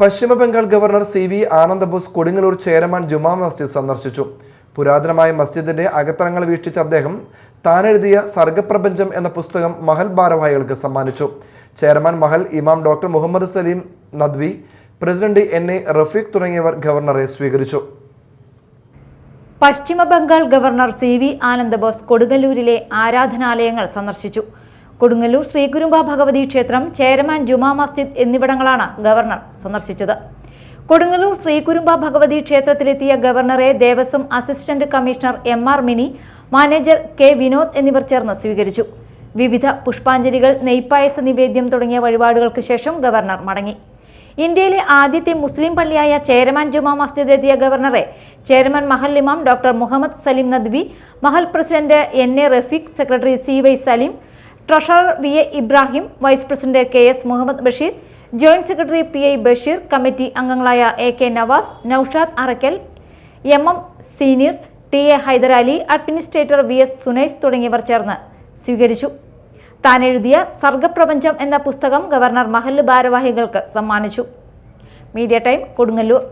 പശ്ചിമ Bengal governor C V Ananda Bose Kodungallur Cheraman Juma Masjid സന്ദർശിച്ചു. പുരാതനമായ മസ്ജിദിന്റെ അകത്തളങ്ങൾ വീക്ഷിച്ച അദ്ദേഹം താനെഴുതിയ സർഗപ്രപഞ്ചം എന്ന പുസ്തകം മഹൽ ഭാരവാഹികൾക്ക് സമ്മാനിച്ചു. ചെയർമാൻ മഹൽ ഇമാം doctor Muhammad Salim Nadvi president N A Rafeeq തുടങ്ങിയവർ ഗവർണറെ സ്വീകരിച്ചു. പശ്ചിമ Bengal governor C V Ananda Bose കൊടുങ്ങല്ലൂരിലെ ആരാധനാലയങ്ങൾ സന്ദർശിച്ചു. കൊടുങ്ങല്ലൂർ ശ്രീകുരുമ്പ ഭഗവതി ക്ഷേത്രം ചേരമാൻ ജുമാ മസ്ജിദ് എന്നിവിടങ്ങളാണ് ഗവർണർ സന്ദർശിച്ചത്. കൊടുങ്ങല്ലൂർ ശ്രീകുരുമ്പ ഭഗവതി ക്ഷേത്രത്തിലെത്തിയ ഗവർണറെ Devaswom assistant commissioner M R Mini manager K Vinod എന്നിവർ ചേർന്ന് സ്വീകരിച്ചു. വിവിധ പുഷ്പാഞ്ജലികൾ നെയ്പായസ നിവേദ്യം തുടങ്ങിയ വഴിപാടുകൾക്ക് ശേഷം ഗവർണർ മടങ്ങി. ഇന്ത്യയിലെ ആദ്യത്തെ മുസ്ലിം പള്ളിയായ ചേരമാൻ ജുമാ മസ്ജിദ് എത്തിയ ഗവർണറെ ചേരമാൻ മഹൽ ഇമാം doctor Muhammad Saleem Nadvi Mahal president N A Rafeeq secretary C Y Salim treasurer V A Ibrahim vice president K S Muhammad Basheer joint secretary P I Basheer committee അംഗങ്ങളായ A K Navas Naushad Arakkal M M senior T A Hyderali administrator V S Sunais തുടങ്ങിയവർ ചേർന്ന് സ്വീകരിച്ചു. താൻ എഴുതിയ സർഗപ്രപഞ്ചം എന്ന പുസ്തകം governor മഹല്ല് ഭാരവാഹികൾക്ക് സമ്മാനിച്ചു. Media time Kodungallur.